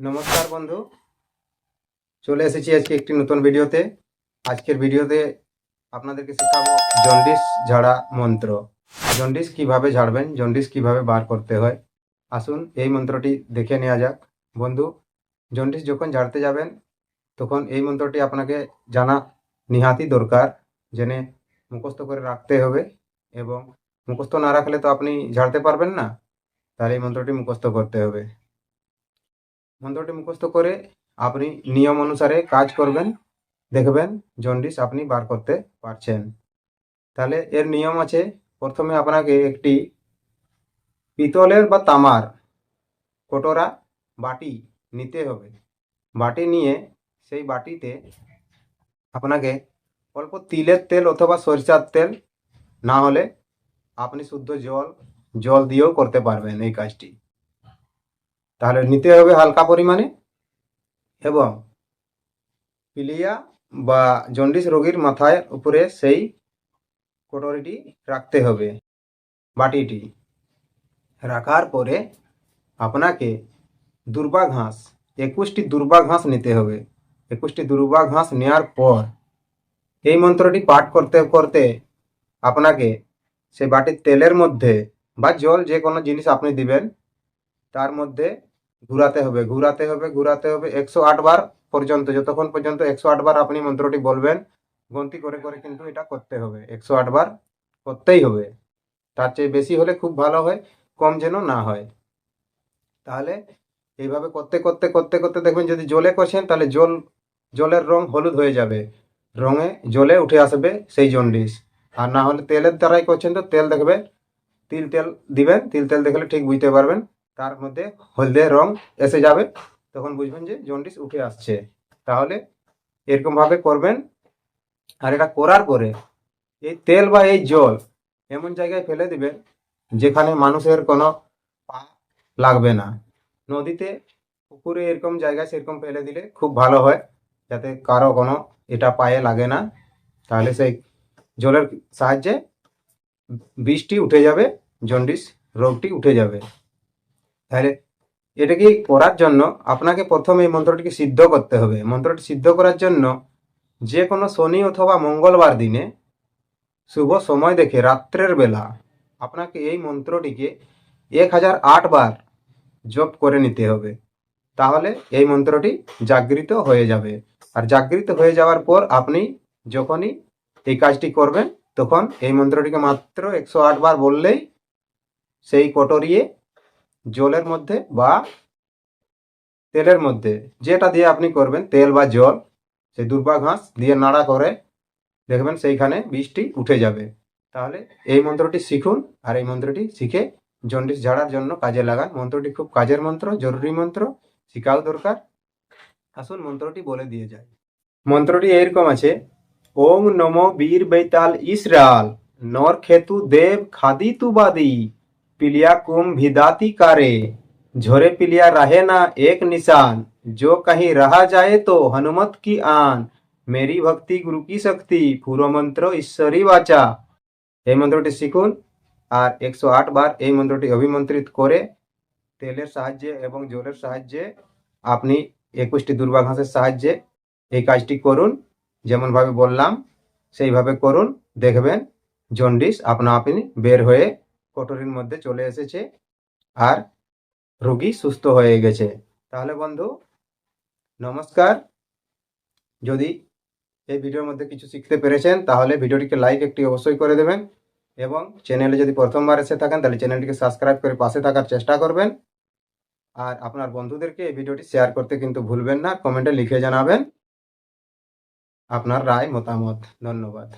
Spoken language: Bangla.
নমস্কার বন্ধু। চলে এসেছি আজকে একটি নতুন ভিডিওতে। আজকের ভিডিওতে আপনাদেরকে শেখাবো জন্ডিস ঝাড়া মন্ত্র। জন্ডিস কীভাবে ঝাড়বেন, জন্ডিস কীভাবে বার করতে হয়? আসুন এই মন্ত্রটি দেখে নেওয়া যাক। বন্ধু, জন্ডিস যখন ঝাড়তে যাবেন, তখন এই মন্ত্রটি আপনাকে জানা নিহাতি দরকার, জেনে মুখস্থ করে রাখতে হবে এবং মুখস্থ না রাখলে তো আপনি ঝাড়তে পারবেন না। তাহলে এই মন্ত্রটি মুখস্থ করতে হবে। মন্ত্রটি মুখস্থ করে আপনি নিয়ম অনুসারে কাজ করবেন। দেখবেন জন্ডিস আপনি বার করতে পারছেন। তাহলে এর নিয়ম আছে, প্রথমে আপনাকে একটি পিতলের বা তামার কটোরা বাটি নিতে হবে। বাটি নিয়ে সেই বাটিতে আপনাকে অল্প তিলের তেল অথবা সরিষার তেল না হলে আপনি শুদ্ধ জল জল দিয়েও করতে পারবেন এই কাজটি। তাহলে নিতে হবে হালকা পরিমাণে এবং পিলিয়া বা জন্ডিস রোগীর মাথায় উপরে সেই কটোরিটি রাখতে হবে, বাটিটি। রাখার পরে আপনাকে দুর্বা ঘাস একুশটি দুর্বা ঘাস নিতে হবে। একুশটি দুর্বা ঘাস নেওয়ার পর এই মন্ত্রটি পাঠ করতে করতে আপনাকে সেই বাটির তেলের মধ্যে বা জল যে কোনো জিনিস আপনি দিবেন, তার মধ্যে ঘুরাতে হবে ঘুরাতে হবে ঘুরাতে হবে একশো আট বার পর্যন্ত, যতক্ষণ পর্যন্ত একশো আট বার আপনি মন্ত্রটি বলবেন গন্তি করে করে কিন্তু এটা করতে হবে, একশো আট বার করতেই হবে। তার চেয়ে বেশি হলে খুব ভালো হয়, কম যেন না হয়। তাহলে এইভাবে করতে করতে করতে করতে দেখবেন যদি জলে করছেন তাহলে জল, জলের রং হলুদ হয়ে যাবে। রঙে জলে উঠে আসবে সেই জন্ডিস। আর না হলে তেলের দ্বারাই করছেন তো তেল দেখবে তিল তেল দিবেন, তিল তেল দেখলে ঠিক বুঝতে পারবেন। তার মধ্যে হলদে রং এসে যাবে। তখন বুঝবেন যে জন্ডিস উঠে আসছে। তাহলে এরকমভাবে করবেন। আর এটা করার পরে এই তেল বা এই জল এমন জায়গায় ফেলে দিবেন যেখানে মানুষের কোনো পা লাগবে না। নদীতে, পুকুরে এরকম জায়গায় সেরকম ফেলে দিলে খুব ভালো হয়, যাতে কারও কোনো এটা পায়ে লাগে না। তাহলে সেই জলের সাহায্যে বিষটি উঠে যাবে, জন্ডিস রোগটি উঠে যাবে। তাহলে এটাকে করার জন্য আপনাকে প্রথমে এই মন্ত্রটিকে সিদ্ধ করতে হবে। মন্ত্রটি সিদ্ধ করার জন্য যে কোনো শনি অথবা মঙ্গলবার দিনে শুভ সময় দেখে রাত্রের বেলা আপনাকে এই মন্ত্রটিকে এক হাজার আট বার জপ করে নিতে হবে। তাহলে এই মন্ত্রটি জাগৃত হয়ে যাবে। আর জাগৃত হয়ে যাওয়ার পর আপনি যখনই এই কাজটি করবেন, তখন এই মন্ত্রটিকে মাত্র একশো আট বার বললেই সেই কটরিয়ে জলের মধ্যে বা তেলের মধ্যে। যেটা দিয়ে আপনি করবেন, তেল বা জল, সেই দুর্বা ঘাস দিয়ে নাড়া করে, দেখবেন সেইখানে বীজটি উঠে যাবে। তাহলে এই মন্ত্রটি শিখুন আর এই মন্ত্রটি শিখে জন্ডিস ঝাড়ার জন্য কাজে লাগান। মন্ত্রটি খুব কাজের মন্ত্র, জরুরি মন্ত্র, শিখাও দরকার। আসুন মন্ত্রটি বলে দিয়ে যায়। মন্ত্রটি এইরকম আছে, ওং নম বীর বেতাল ইসরাল নর খেতু দেব খাদি তুবাদি पिलिया कुम भिदाती कारे झोरे पिलिया रहे ना एक निशान जो कहीं रहा जाए तो हनुमत की आन मेरी भक्ति गुरु की शक्ति পুরো মন্ত্র ঈশ্বরী বাচা এই মন্ত্রটি শিখুন আর একশো আট বার এই মন্ত্রটি অভিমন্ত্রিত করে তেলের সাহায্যে এবং জলের সাহায্যে আপনি একুশটি দুর্বা ঘাসের সাহায্যে এই কাজটি করুন যেমনভাবে বললাম সেইভাবে করুন দেখবেন জন্ডিস আপনা আপনি বের হয়ে কটোরির মধ্যে চলে এসেছে আর রোগী সুস্থ হয়ে গেছে। তাহলে বন্ধু, নমস্কার। যদি এই ভিডিওর মধ্যে কিছু শিখতে পেরেছেন, তাহলে ভিডিওটিকে লাইক একটি অবশ্যই করে দেবেন এবং চ্যানেলে যদি প্রথমবার এসে থাকেন, তাহলে চ্যানেলটিকে সাবস্ক্রাইব করে পাশে থাকার চেষ্টা করবেন। আর আপনার বন্ধুদেরকে এই ভিডিওটি শেয়ার করতে কিন্তু ভুলবেন না কমেন্টে লিখে জানাবেন। আপনার রায়, মতামত, ধন্যবাদ।